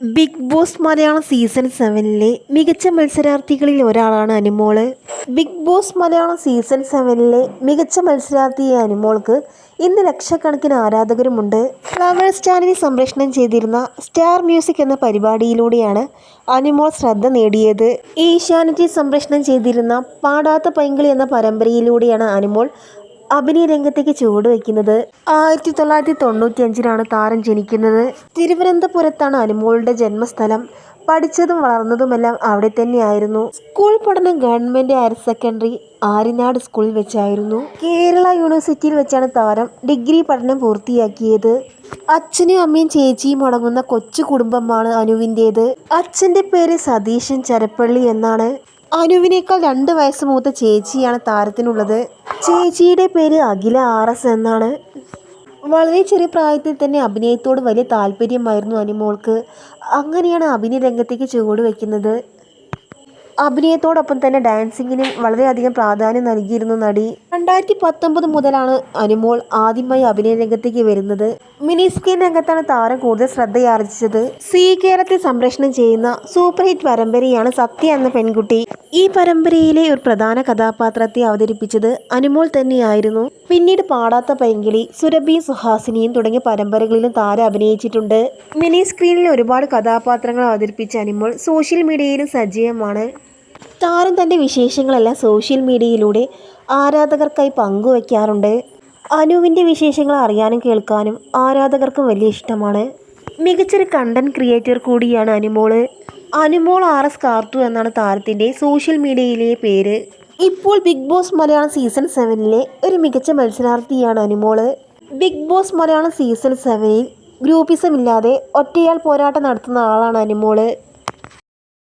Big boss Malayalam season സെവനിലെ മികച്ച മത്സരാർത്ഥികളിൽ ഒരാളാണ് Anumol. Big boss Malayalam season സെവനിലെ മികച്ച മത്സരാർത്ഥിയായ അനുമോൾക്ക് ഇന്ന് ലക്ഷക്കണക്കിന് ആരാധകരുമുണ്ട്. ഫ്ലവേഴ്സ് ചാനലിൽ സംപ്രേഷണം ചെയ്തിരുന്ന സ്റ്റാർ മ്യൂസിക് എന്ന പരിപാടിയിലൂടെയാണ് അനുമോൾ ശ്രദ്ധ നേടിയത്. ഏഷ്യാനെറ്റിൽ സംപ്രേഷണം ചെയ്തിരുന്ന പാടാത്ത പൈങ്കിളി എന്ന പരമ്പരയിലൂടെയാണ് അനുമോൾ അഭിനയ രംഗത്തേക്ക് ചുവടുവെക്കുന്നത് ആയിരത്തി തൊള്ളായിരത്തി തൊണ്ണൂറ്റി അഞ്ചിലാണ് താരം ജനിക്കുന്നത്. തിരുവനന്തപുരത്താണ് അനുമോളുടെ ജന്മസ്ഥലം. പഠിച്ചതും വളർന്നതുമെല്ലാം അവിടെ തന്നെയായിരുന്നു. സ്കൂൾ പഠനം ഗവൺമെന്റ് ഹയർ സെക്കൻഡറി ആര്യനാട് സ്കൂളിൽ വെച്ചായിരുന്നു. കേരള യൂണിവേഴ്സിറ്റിയിൽ വെച്ചാണ് താരം ഡിഗ്രി പഠനം പൂർത്തിയാക്കിയത്. അച്ഛനും അമ്മയും ചേച്ചിയും അടങ്ങുന്ന കൊച്ചു കുടുംബമാണ് അനുവിന്റേത്. അച്ഛന്റെ പേര് സതീശൻ ചരപ്പള്ളി എന്നാണ്. അനുവിനേക്കാൾ രണ്ട് വയസ്സ് മൂത്ത ചേച്ചിയാണ് താരത്തിനുള്ളത്. ചേച്ചിയുടെ പേര് അഖില ആർ എസ് എന്നാണ്. വളരെ ചെറിയ പ്രായത്തിൽ തന്നെ അഭിനയത്തോട് വലിയ താല്പര്യമായിരുന്നു അനുമോൾക്ക് അങ്ങനെയാണ് അഭിനയ രംഗത്തേക്ക് ചുവട് വയ്ക്കുന്നത്. അഭിനയത്തോടൊപ്പം തന്നെ ഡാൻസിങ്ങിനും വളരെയധികം പ്രാധാന്യം നൽകിയിരുന്നു നടി. രണ്ടായിരത്തി പത്തൊമ്പത് മുതലാണ് അനുമോൾ ആദ്യമായി അഭിനയ രംഗത്തേക്ക് വരുന്നത്. മിനി സ്ക്രീൻ രംഗത്താണ് താരം കൂടുതൽ ശ്രദ്ധയാർജിച്ചത്. സി കേരളത്തിൽ സംപ്രേഷണം ചെയ്യുന്ന സൂപ്പർ ഹിറ്റ് പരമ്പരയാണ് സത്യ എന്ന പെൺകുട്ടി. ഈ പരമ്പരയിലെ ഒരു പ്രധാന കഥാപാത്രത്തെ അവതരിപ്പിച്ചത് അനുമോൾ തന്നെയായിരുന്നു. പിന്നീട് പാടാത്ത പൈങ്കിളി സുരഭിയും സുഹാസിനിയും തുടങ്ങിയ പരമ്പരകളിലും താരം അഭിനയിച്ചിട്ടുണ്ട്. മിനി സ്ക്രീനിൽ ഒരുപാട് കഥാപാത്രങ്ങൾ അവതരിപ്പിച്ച അനുമോൾ സോഷ്യൽ മീഡിയയിലും സജീവമാണ്. താരം തന്റെ വിശേഷങ്ങളെല്ലാം സോഷ്യൽ മീഡിയയിലൂടെ ആരാധകർക്കായി പങ്കുവയ്ക്കാറുണ്ട് അനുവിന്റെ വിശേഷങ്ങൾ അറിയാനും കേൾക്കാനും ആരാധകർക്കും വലിയ ഇഷ്ടമാണ്. മികച്ചൊരു കണ്ടന്റ് ക്രിയേറ്റർ കൂടിയാണ് അനുമോൾ. അനുമോൾ ആർ എസ് കാർത്തു എന്നാണ് താരത്തിന്റെ സോഷ്യൽ മീഡിയയിലെ പേര്. ഇപ്പോൾ ബിഗ് ബോസ് മലയാളം സീസൺ സെവനിലെ ഒരു മികച്ച മത്സരാർത്ഥിയാണ് Anumol. Big boss Malayalam season സെവനിൽ ഗ്രൂപ്പിസം ഇല്ലാതെ ഒറ്റയാൾ പോരാട്ടം നടത്തുന്ന ആളാണ് അനുമോൾ.